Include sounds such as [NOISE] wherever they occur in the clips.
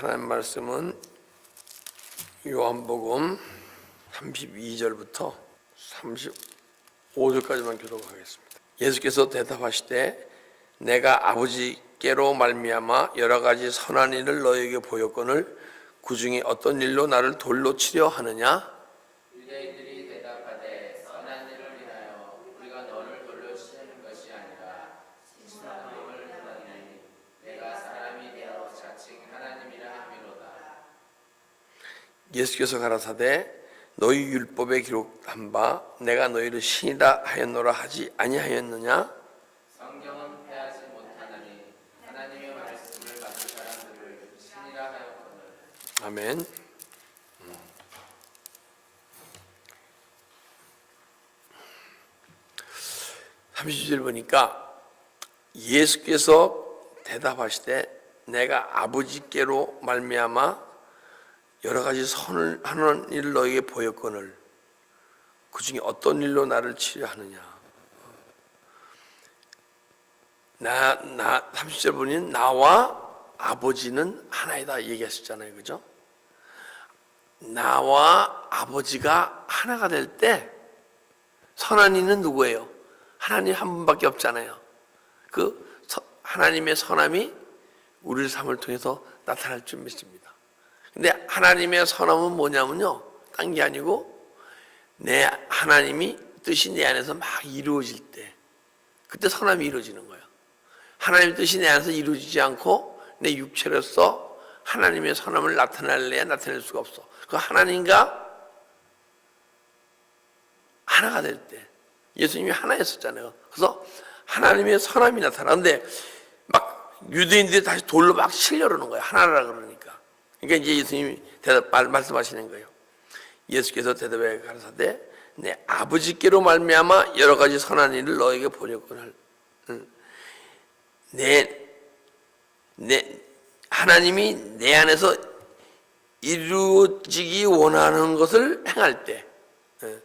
하나님 말씀은 요한복음 32절부터 35절까지만 교독하겠습니다. 예수께서 대답하시되 내가 아버지께로 말미암아 여러 가지 선한 일을 너에게 보였거늘 그 중에 어떤 일로 나를 돌로 치려 하느냐? 유대인들이 대답하되 선한 일을 위하여 우리가 너를 돌려 치는 것이 아니라 신성함을 받니 내가 사람이 되어 자칭 하나님이라 함이로다. 예수께서 가라사대 너희 율법에 기록한 바 내가 너희를 신이라 하였노라 하지 아니하였느냐? 성경은 패하지 못하나니 하나님의 말씀을 받은 사람들을 신이라 하였거늘 아멘. 30절 보니까 예수께서 대답하시되 내가 아버지께로 말미암아 여러 가지 선을 하는 일을 너에게 보였거늘 그 중에 어떤 일로 나를 치료하느냐 나, 나, 30절 보니 나와 아버지는 하나이다 얘기했었잖아요. 그죠? 나와 아버지가 하나가 될 때 선한 이는 누구예요? 하나님 한 분밖에 없잖아요. 그 서- 하나님의 선함이 우리의 삶을 통해서 나타날 줄 믿습니다. 근데 하나님의 선함은 뭐냐면요. 딴 게 아니고 내 하나님이 뜻이 내 안에서 막 이루어질 때 그때 선함이 이루어지는 거예요. 하나님의 뜻이 내 안에서 이루어지지 않고 내 육체로서 하나님의 선함을 나타낼래야 나타낼 수가 없어. 그 하나님과 하나가 될 때. 예수님이 하나였었잖아요. 그래서 하나님의 선함이 나타나는데 막 유대인들이 다시 돌로 막 치려는 거예요. 하나라 그러니까. 그러니까 이제 예수님이 대답, 말, 말씀하시는 거예요. 예수께서 대답해 가라사대 내 아버지께로 말미암아 여러 가지 선한 일을 너에게 보냈거늘 내, 내, 하나님이 내 안에서 이루어지기 원하는 것을 행할 때, 예,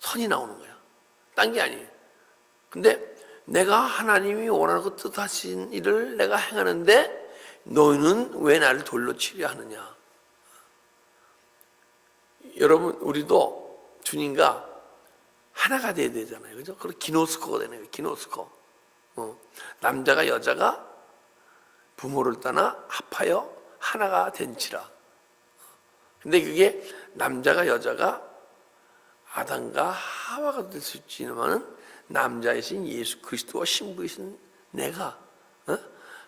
선이 나오는 거야. 딴 게 아니에요. 근데 내가 하나님이 원하는 것 뜻하신 일을 내가 행하는데 너희는 왜 나를 돌로 치려 하느냐? 여러분, 우리도 주님과 하나가 돼야 되잖아요. 그죠? 그리고 기노스코가 되는 거예요. 기노스코. 어, 남자가 여자가 부모를 떠나 합하여 하나가 된지라. 근데 그게 남자가 여자가 아담과 하와가 될 수 있지만은 남자이신 예수 그리스도와 신부이신 내가 어?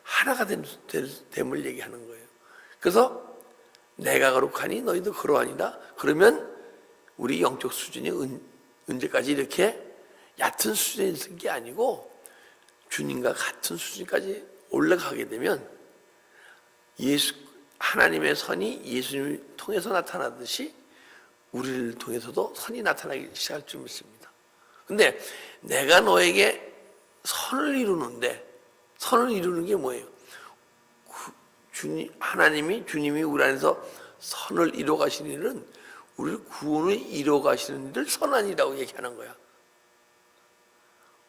하나가 된, 될, 됨을 얘기하는 거예요. 그래서 내가 거룩하니 너희도 그러하니라. 그러면 우리 영적 수준이 은, 언제까지 이렇게 얕은 수준에 있는 게 아니고 주님과 같은 수준까지 올라가게 되면 예수 하나님의 선이 예수님을 통해서 나타나듯이 우리를 통해서도 선이 나타나기 시작할 줄 믿습니다. 근데 내가 너에게 선을 이루는데 선을 이루는 게 뭐예요? 그 주님 하나님이 주님이 우리 안에서 선을 이루어 가시는 일은 우리를 구원을 이루어 가시는 일을 선한이라고 얘기하는 거야.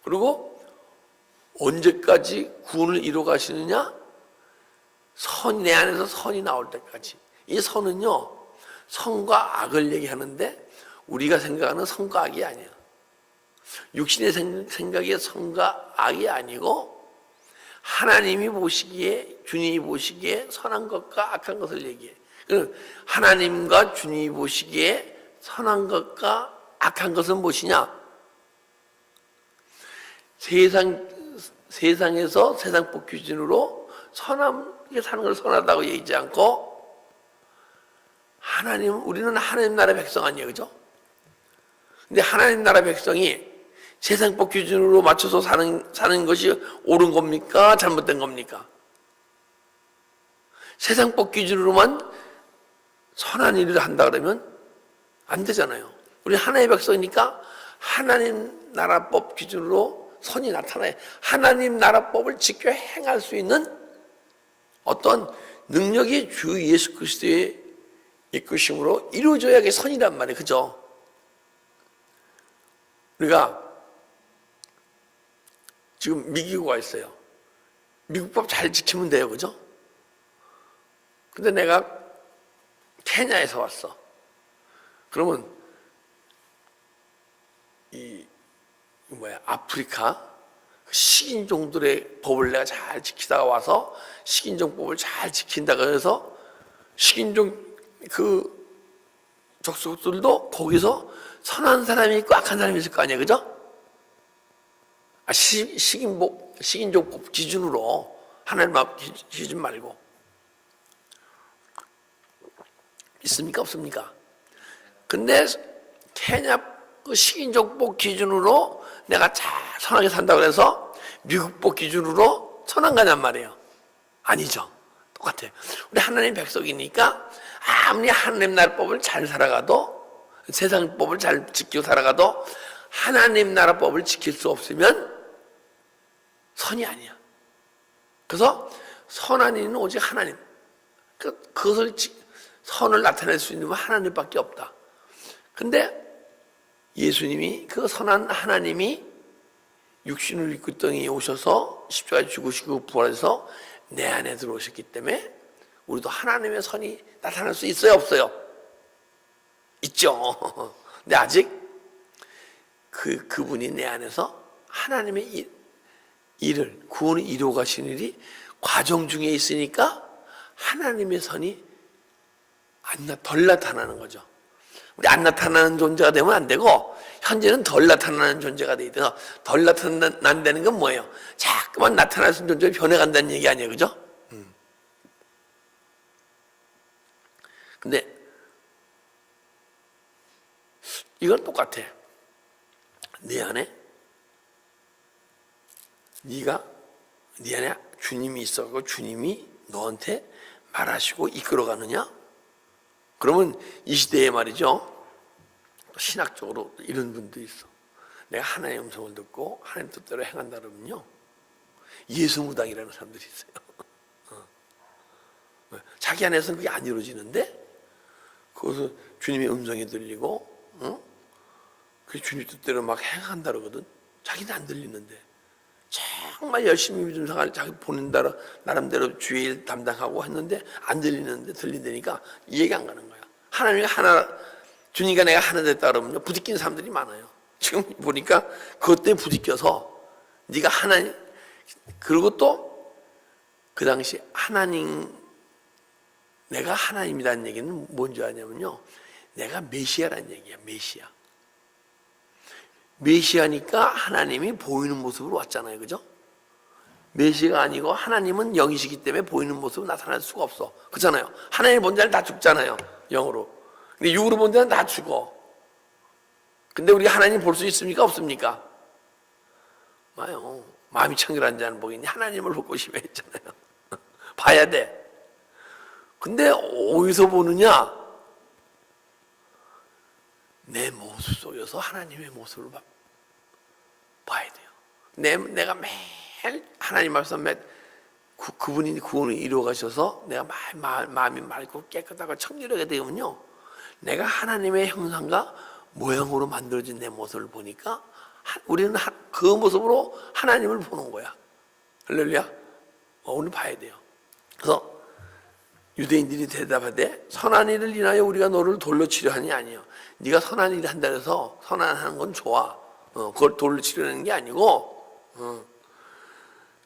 그리고 언제까지 구원을 이루어 가시느냐? 선, 내 안에서 선이 나올 때까지. 이 선은요, 선과 악을 얘기하는데, 우리가 생각하는 선과 악이 아니야. 육신의 생- 생각의 선과 악이 아니고, 하나님이 보시기에, 주님이 보시기에 선한 것과 악한 것을 얘기해. 그 하나님과 주님이 보시기에 선한 것과 악한 것은 무엇이냐? 세상 세상에서 세상법 기준으로 선함게 사는 걸 선하다고 얘기하지 않고 하나님 우리는 하나님 나라 백성 아니에요, 그죠? 근데 하나님 나라 백성이 세상법 기준으로 맞춰서 사는 사는 것이 옳은 겁니까? 잘못된 겁니까? 세상법 기준으로만 선한 일을 한다 그러면 안 되잖아요. 우리 하나님의 백성이니까 하나님 나라법 기준으로 선이 나타나요. 하나님 나라법을 지켜 행할 수 있는 어떤 능력이 주 예수 그리스도의 이끄심으로 이루어져야 게 선이란 말이에요. 그죠? 우리가 지금 미국가 있어요. 미국법 잘 지키면 돼요. 그죠? 근데 내가 케냐에서 왔어. 그러면 이 뭐야 아프리카 그 식인종들의 법을 내가 잘 지키다가 와서 식인종법을 잘 지킨다고 해서 식인종 그 족속들도 거기서 선한 사람이 있고 악한 사람이 있을 거 아니야, 그죠? 아, 시, 식인복, 식인종법 기준으로 하나님 앞 기- 기준 말고 있습니까, 없습니까? 근데 케냐 그 식인종법 기준으로 내가 잘 선하게 산다고 해서 미국법 기준으로 선한 거냔 말이에요. 아니죠. 똑같아요. 우리 하나님 백성이니까 아무리 하나님 나라 법을 잘 살아가도 세상 법을 잘 지키고 살아가도 하나님 나라 법을 지킬 수 없으면 선이 아니야. 그래서 선한 이는 오직 하나님. 그, 그것을 지- 선을 나타낼 수 있는 건 하나님밖에 없다. 근데 예수님이 그 선한 하나님이 육신을 입고 이 땅에 오셔서 십자가에 죽으시고 부활해서 내 안에 들어오셨기 때문에 우리도 하나님의 선이 나타날 수 있어요 없어요? 있죠. [LAUGHS] 근데 아직 그 그분이 내 안에서 하나님의 일, 일을 구원을 이루어 가신 일이 과정 중에 있으니까 하나님의 선이 안 나, 덜 나타나는 거죠. 우리 안 나타나는 존재가 되면 안 되고 현재는 덜 나타나는 존재가 돼야 돼서 덜 나타난다는 건 뭐예요? 자꾸만 있는 존재가 변해간다는 얘기 아니에요, 그죠? 음. 근데 이건 똑같아. 내 안에 네가 네 안에 주님이 있어고 주님이 너한테 말하시고 이끌어가느냐? 그러면 이 시대에 말이죠. 또 신학적으로 이런 분도 있어. 내가 하나님의 음성을 듣고 하나님 뜻대로 행한다 그러면요. 예수무당이라는 사람들이 있어요. [LAUGHS] 어. 왜? 자기 안에서는 그게 안 이루어지는데 그것을 주님의 음성이 들리고 어? 그 주님 뜻대로 막 행한다 그러거든. 자기는 안 들리는데 정말 열심히 믿음 생활 자기 보는 대로 나름대로 주의 일 담당하고 했는데 안 들리는데 들린다니까 이해가 안 가는 거야. 하나님이 하나 주님과 내가 하나 됐다 그러면 부딪히는 사람들이 많아요. 지금 보니까 그것 때문에 부딪혀서 네가 하나님 그리고 또 그 당시 하나님 내가 하나님이라는 얘기는 뭔지 아냐면요. 내가 메시아라는 얘기야. 메시아. 메시아니까 하나님이 보이는 모습으로 왔잖아요. 그죠? 메시아가 아니고 하나님은 영이시기 때문에 보이는 모습으로 나타날 수가 없어. 그렇잖아요. 하나님 본 자는 다 죽잖아요. 영으로. 근데 육으로 본 자는 다 죽어. 근데 우리 하나님 볼 수 있습니까? 없습니까? 마요. 마음이 청결한 자는 복이니 하나님을 보고 싶어 했잖아요. [LAUGHS] 봐야 돼. 근데 어디서 보느냐? 내 모습 속에서 하나님의 모습을 봐, 봐야 돼요. 내, 내가 매일 하나님 말씀 매, 그, 그분이 구원을 이루어 가셔서 내가 마, 마, 마음이 맑고 깨끗하고 청결하게 되면요. 내가 하나님의 형상과 모양으로 만들어진 내 모습을 보니까 하- 우리는 하- 그 모습으로 하나님을 보는 거야. 할렐루야. 어, 오늘 봐야 돼요. 그래서 유대인들이 대답하되 선한 일을 인하여 우리가 너를 돌로 치료하니 아니요. 네가 선한 일을 한다 해서 선한하는 건 좋아. 어, 그걸 돌로 치료하는 게 아니고 어.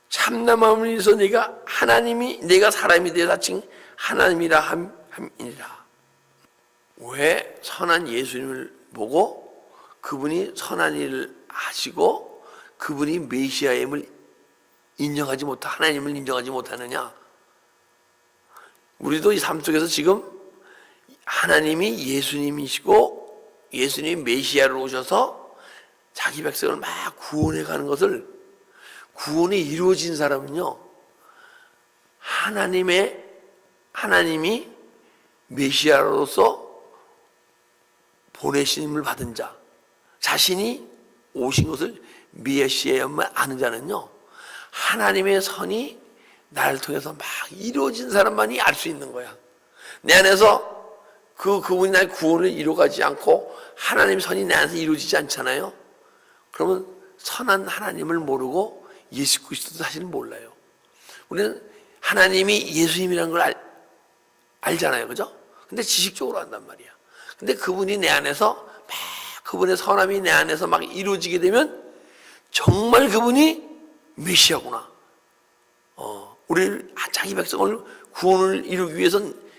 참나 마음을 위해서 네가 하나님이 내가 사람이 되어 자칭 하나님이라 함, 함이니라. 왜 선한 예수님을 보고 그분이 선한 일을 하시고 그분이 메시아임을 인정하지 못 하나님을 인정하지 못하느냐? 우리도 이 삶 속에서 지금 하나님이 예수님이시고 예수님 메시아로 오셔서 자기 백성을 막 구원해 가는 것을 구원이 이루어진 사람은요 하나님의 하나님이 메시아로서 보내심을 받은 자 자신이 오신 것을 메시아였만 아는 자는요 하나님의 선이 나를 통해서 막 이루어진 사람만이 알 수 있는 거야. 내 안에서 그 그분이 날 구원을 이루어가지 않고 하나님 선이 내 안에서 이루어지지 않잖아요. 그러면 선한 하나님을 모르고 예수 그리스도 사실 몰라요. 우리는 하나님이 예수님이라는 걸 알, 알잖아요. 그죠? 근데 지식적으로 안단 말이야. 근데 그분이 내 안에서 막 그분의 선함이 내 안에서 막 이루어지게 되면 정말 그분이 메시아구나. 어, 우리 자기 백성을 구원을 이루기 위해선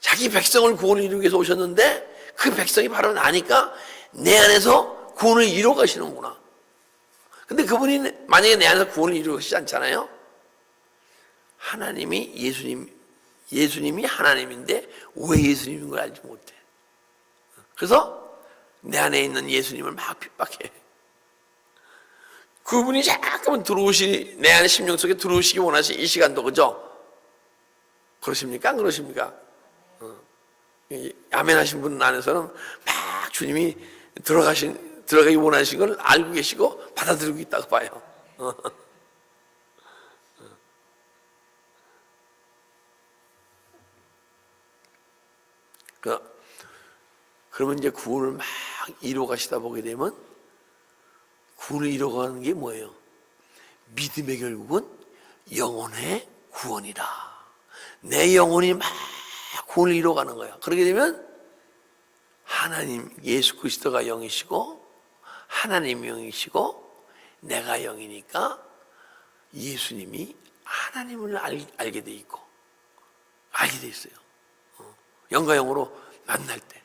자기 백성을 구원을 이루기 위해서 오셨는데 그 백성이 바로 나니까 내 안에서 구원을 이루어 가시는구나. 근데 그분이 만약에 내 안에서 구원을 이루시지 않잖아요. 하나님이 예수님, 예수님이 하나님인데 왜 예수님인 걸 알지 못해. 그래서 내 안에 있는 예수님을 막 핍박해. 그분이 잠깐만 들어오시, 내 안에 심령 속에 들어오시기 원하시 이 시간도 그죠? 그러십니까? 안 그러십니까? 어. 이 아멘 하신 분 안에서는 막 주님이 들어가신, 들어가기 원하신 걸 알고 계시고 받아들이고 있다고 봐요. 어. [LAUGHS] 그, 그러면 이제 구원을 막 이루어 가시다 보게 되면 구원을 이루어가는 게 뭐예요? 믿음의 결국은 영혼의 구원이다. 내 영혼이 막 구원을 이루어가는 거야. 그렇게 되면 하나님 예수 그리스도가 영이시고 하나님 영이시고 내가 영이니까 예수님이 하나님을 알, 알게 돼 있고 알게 돼 있어요. 어. 영과 영으로 만날 때.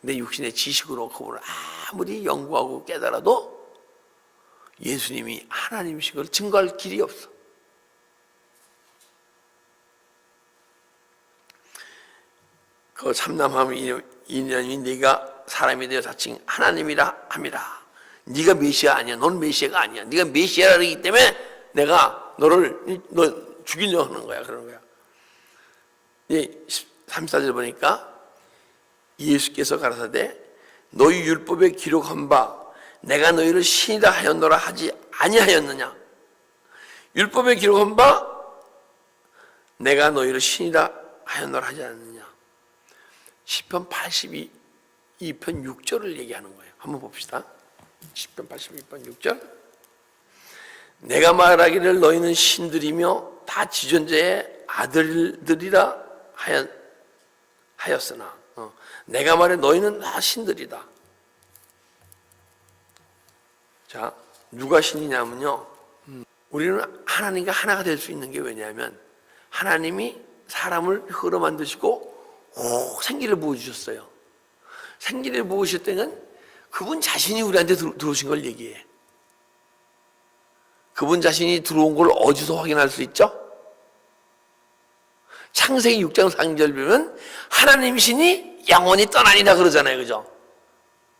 내 육신의 지식으로 그분을 아무리 연구하고 깨달아도 예수님이 하나님이신 걸 증거할 길이 없어. 그 참남함 이년이 네가 사람이 되어 자칭 하나님이라 함이라. 네가 메시아 아니야. 넌 메시아가 아니야. 네가 메시아라기 때문에 내가 너를 너 죽이려 하는 거야. 그러는 거야. 이 34절 보니까 예수께서 가라사대 너희 율법에 기록한 바 내가 너희를 신이다 하였노라 하지 아니하였느냐 율법에 기록한 바 내가 너희를 신이다 하였노라 하지 않느냐 10편 82 2편 6절을 얘기하는 거예요 한번 봅시다 10편 82편 6절 내가 말하기를 너희는 신들이며 다 지존자의 아들들이라 하였, 하였 으나 어, 내가 말해 너희는 다 신들이다. 자, 누가 신이냐면요. 음, 우리는 하나님과 하나가 될 수 있는 게 왜냐하면 하나님이 사람을 흙으로 만드시고 오, 생기를 부어주셨어요. 생기를 부으실 때는 그분 자신이 우리한테 들- 들어오신 걸 얘기해. 그분 자신이 들어온 걸 어디서 확인할 수 있죠? 창세기 6장 3절 보면 하나님 신이 영원히 떠나니라 그러잖아요. 그죠?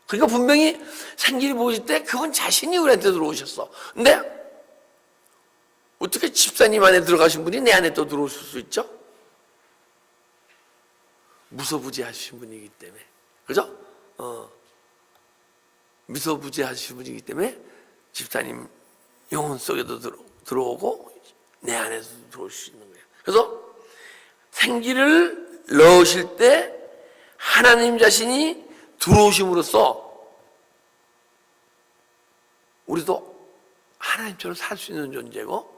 그러니까 분명히 생기를 보실 때 그분 자신이 우리한테 들어오셨어. 근데 어떻게 집사님 안에 들어가신 분이 내 안에 또 들어오실 수 있죠? 무소부지하신 분이기 때문에. 그죠? 어. 미소부지하신 분이기 때문에 집사님 영혼 속에도 들어, 들어오고 내 안에서도 들어올 수 있는 거예요. 그래서 생기를 넣으실 때 하나님 자신이 들어오심으로써 우리도 하나님처럼 살 수 있는 존재고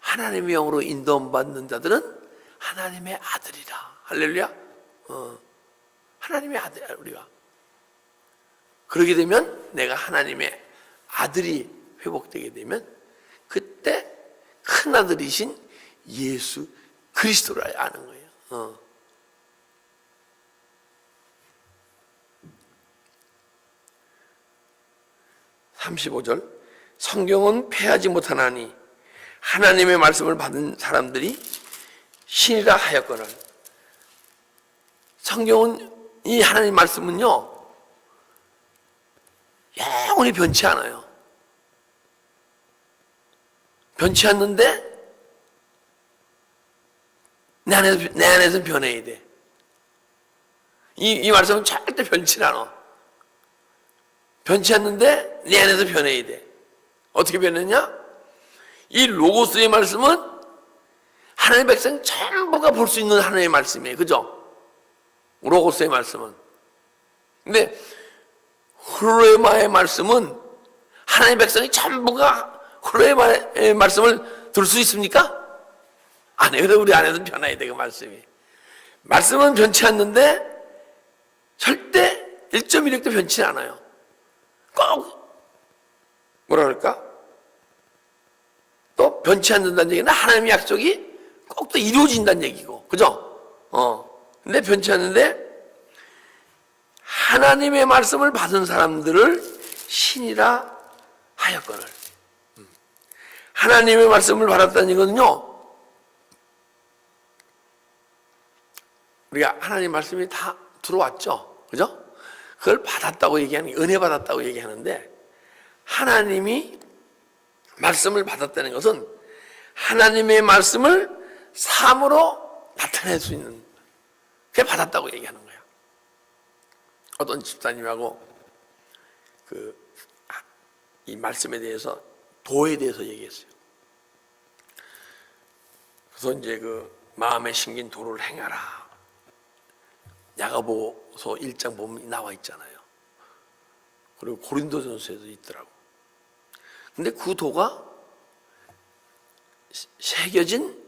하나님의 영으로 인도받는 자들은 하나님의 아들이다. 할렐루야. 어. 하나님의 아들이야 우리가. 그러게 되면 내가 하나님의 아들이 회복되게 되면 그때 큰 아들이신 예수 그리스도를 아는 거예요. 어. (35절) 성경은 패하지 못하나니 하나님의 말씀을 받은 사람들이 신이라 하였거늘 성경은 이 하나님 말씀은요 영원히 변치 않아요 변치 않는데 내 안에서, 내 안에서 변해야 돼. 이, 이 말씀은 절대 변치 않아. 변치 않는데 내 안에서 변해야 돼. 어떻게 변했냐? 이 로고스의 말씀은 하나님의 백성 전부가 볼 수 있는 하나님의 말씀이에요. 그죠? 로고스의 말씀은. 근데 흐르마의 말씀은 하나님의 백성이 전부가 흐르마의 말씀을 들을 수 있습니까? 안 해요. 우리 안에서 변해야 돼, 그 말씀이. 말씀은 변치 않는데 절대 1.1획도 변치 않아요. 꼭 뭐라 그럴까? 또 변치 않는다는 얘기는 하나님의 약속이 꼭 또 이루어진다는 얘기고, 그죠? 어. 근데 변치 않는데 하나님의 말씀을 받은 사람들을 신이라 하였거늘. 음. 하나님의 말씀을 받았다는 얘기는요, 우리가 하나님 말씀이 다 들어왔죠. 그죠? 그걸 받았다고 얘기하는, 게 은혜 받았다고 얘기하는데, 하나님이 말씀을 받았다는 것은 하나님의 말씀을 삶으로 나타낼 수 있는, 그게 받았다고 얘기하는 거야. 어떤 집사님하고 그, 이 말씀에 대해서, 도에 대해서 얘기했어요. 그래서 이제 그 마음에 심긴 도를 행하라. 야가보서 1장 보면 나와 있잖아요. 그리고 고린도전서에도 있더라고. 근데 그 도가 시- 새겨진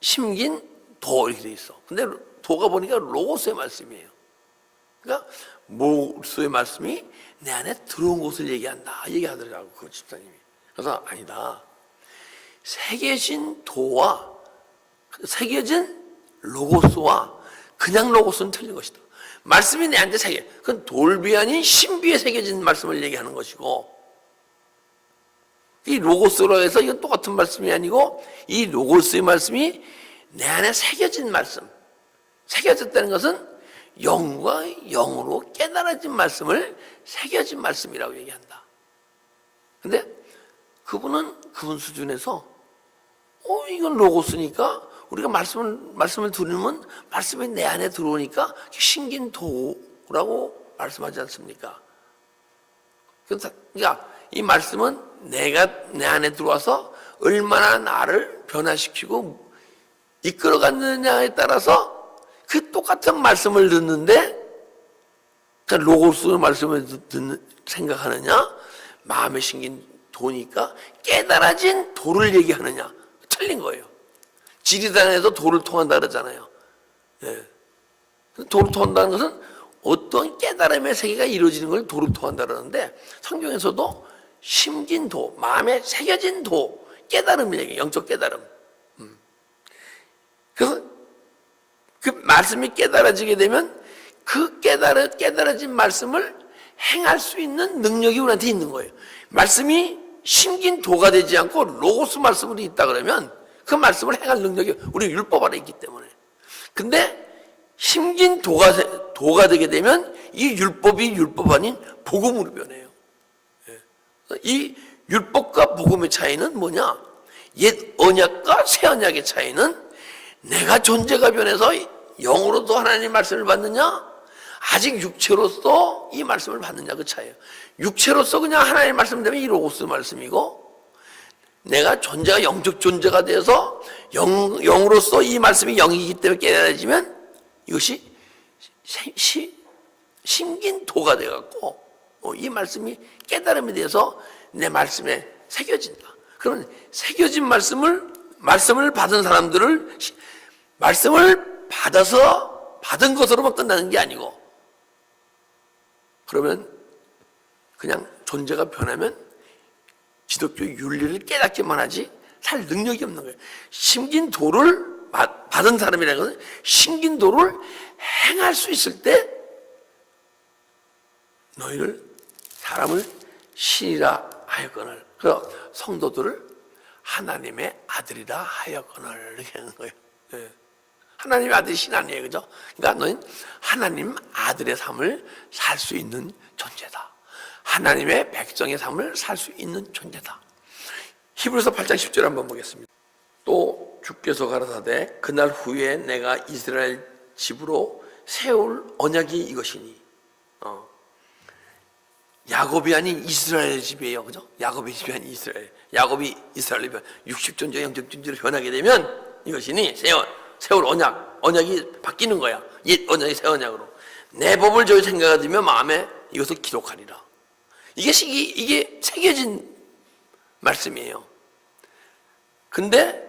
심긴 도 이렇게 돼 있어. 근데 도가 보니까 로고스의 말씀이에요. 그러니까 모스의 말씀이 내 안에 들어온 것을 얘기한다. 얘기하더라고 그 집사님이. 그래서 아니다. 새겨진 도와 새겨진 로고스와 그냥 로고스는 틀린 것이다. 말씀이 내한테 새겨. 그건 돌비 아닌 신비에 새겨진 말씀을 얘기하는 것이고, 이 로고스로 해서 이건 똑같은 말씀이 아니고, 이 로고스의 말씀이 내 안에 새겨진 말씀. 새겨졌다는 것은 영과 영으로 깨달아진 말씀을 새겨진 말씀이라고 얘기한다. 근데 그분은 그분 수준에서 어, 이건 로고스니까 우리가 말씀을, 말씀을 들으면 말씀이 내 안에 들어오니까 신긴 도라고 말씀하지 않습니까? 그러니까 이 말씀은 내가 내 안에 들어와서 얼마나 나를 변화시키고 이끌어갔느냐에 따라서 그 똑같은 말씀을 듣는데 그러니까 로고스 말씀을 듣- 듣는, 생각하느냐 마음에 심긴 도니까 깨달아진 도를 얘기하느냐 틀린 거예요. 지리단에서 도를 통한다 그러잖아요. 예. 도를 통한다는 것은 어떤 깨달음의 세계가 이루어지는 걸 도를 통한다 그러는데 성경에서도 심긴 도, 마음에 새겨진 도, 깨달음을 얘기해요. 영적 깨달음. 음. 그래서 그 말씀이 깨달아지게 되면 그 깨달아, 깨달아진 말씀을 행할 수 있는 능력이 우리한테 있는 거예요. 말씀이 심긴 도가 되지 않고 로고스 말씀으로 있다 그러면 그 말씀을 행할 능력이 우리 율법 안에 있기 때문에. 근데 심긴 도가, 되- 도가 되게 되면 이 율법이 율법 아닌 복음으로 변해요. 예. 이 율법과 복음의 차이는 뭐냐? 옛 언약과 새 언약의 차이는 내가 존재가 변해서 영으로도 하나님 말씀을 받느냐? 아직 육체로서 이 말씀을 받느냐 그 차이예요. 육체로서 그냥 하나님 말씀 되면 이 로고스 말씀이고 내가 존재가 영적 존재가 돼서 영, 영으로서 이 말씀이 영이기 때문에 깨달아지면 이것이 시, 시, 심긴 도가 돼갖고 어, 이 말씀이 깨달음에 대해서 내 말씀에 새겨진다. 그러면 새겨진 말씀을 말씀을 받은 사람들을 시- 말씀을 받아서 받은 것으로만 끝나는 게 아니고 그러면 그냥 존재가 변하면 기독교 윤리를 깨닫기만 하지 살 능력이 없는 거예요. 심긴 도를 받- 받은 사람이라는 것은 심긴 도를 행할 수 있을 때 너희를 사람을 신이라 하였거늘 그래서 성도들을 하나님의 아들이라 하였거늘 이렇게 하는 거예요. 예. 하나님의 아들이 신 아니에요, 그죠? 그러니까 너희는 하나님 아들의 삶을 살 수 있는 존재다. 하나님의 백성의 삶을 살 수 있는 존재다. 히브리서 8장 10절 한번 보겠습니다. 또 주께서 가라사대 그날 후에 내가 이스라엘 집으로 세울 언약이 이것이니 어. 야곱이 아닌 이스라엘 집이에요. 그죠? 야곱의 집이 아닌 이스라엘. 야곱이 이스라엘이 변- 육식존재, 영적 존재로 변하게 되면 이것이니 세월, 세월 언약, 언약이 바뀌는 거야. 옛 언약이 새 언약으로. 내 법을 저희 생각하면 마음에 이것을 기록하리라. 이게 이게 새겨진 말씀이에요. 근데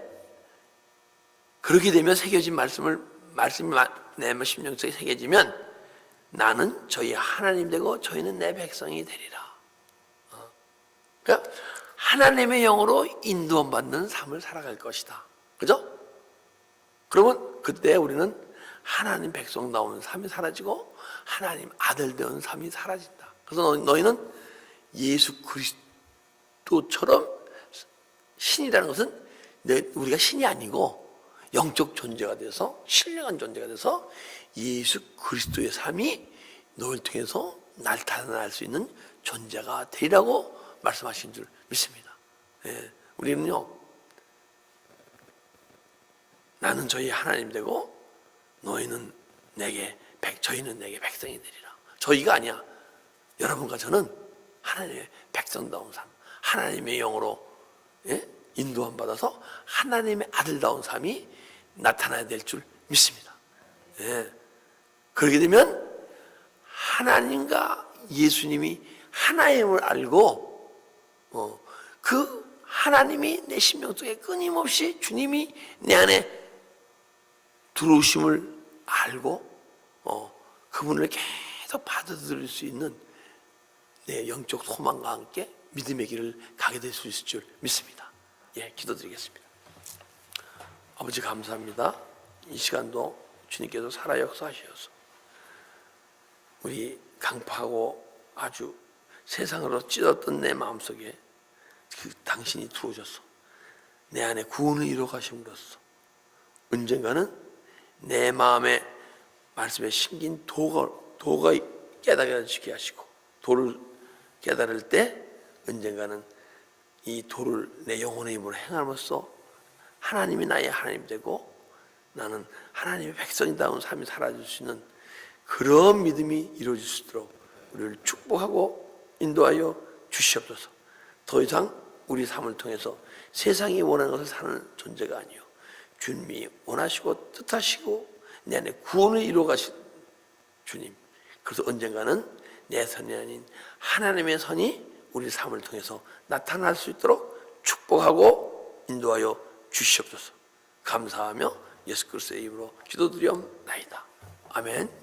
그렇게 되면 새겨진 말씀을 말씀이 내 심령속에 새겨지면 나는 저희 하나님 되고 저희는 내 백성이 되리라. 어. 그러니까 하나님의 영으로 인도함 받는 삶을 살아갈 것이다. 그죠? 그러면 그때 우리는 하나님 백성다운 삶이 사라지고 하나님 아들 되는 삶이 사라진다. 그래서 너- 너희는 예수 그리스도처럼 신이라는 것은 내- 우리가 신이 아니고 영적 존재가 돼서 신령한 존재가 돼서 예수 그리스도의 삶이 너를 통해서 나타날 수 있는 존재가 되리라고 말씀하신 줄 믿습니다. 예, 우리는요 나는 저희 하나님 되고 너희는 내게 백 저희는 내게 백성이 되리라. 저희가 아니야. 여러분과 저는 하나님의 백성다운 삶, 하나님의 영으로 예? 인도함 받아서 하나님의 아들다운 삶이 나타나야 될 줄 믿습니다. 예. 그렇게 되면 하나님과 예수님이 하나임을 알고 어, 그 하나님이 내 심령 속에 끊임없이 주님이 내 안에 들어오심을 알고 어, 그분을 계속 받아들일 수 있는 내 영적 소망과 함께 믿음의 길을 가게 될 수 있을 줄 믿습니다. 예, 기도드리겠습니다. 아버지 감사합니다. 이 시간도 주님께서 살아 역사하셔서 우리 강파하고 아주 세상으로 찢었던 내 마음속에 그 당신이 들어오셔서 내 안에 구원을 이루어 가심으로써 언젠가는 내 마음에 말씀에 심긴 도가, 도가 깨달아지게 하시고 도를 깨달을 때 언젠가는 이 도를 내 영혼의 힘으로 행함으로써 하나님이 나의 하나님 되고 나는 하나님의 백성이다운 삶이 사라질 수 있는 그런 믿음이 이루어질 수 있도록 우리를 축복하고 인도하여 주시옵소서. 더 이상 우리 삶을 통해서 세상이 원하는 것을 사는 존재가 아니요 주님이 원하시고 뜻하시고 내 안에 구원을 이루어 가신 주님. 그래서 언젠가는 내 선이 아닌 하나님의 선이 우리 삶을 통해서 나타날 수 있도록 축복하고 인도하여 주시옵소서. 감사하며 예수 그리스도의 이름으로 기도드리옵나이다. 아멘.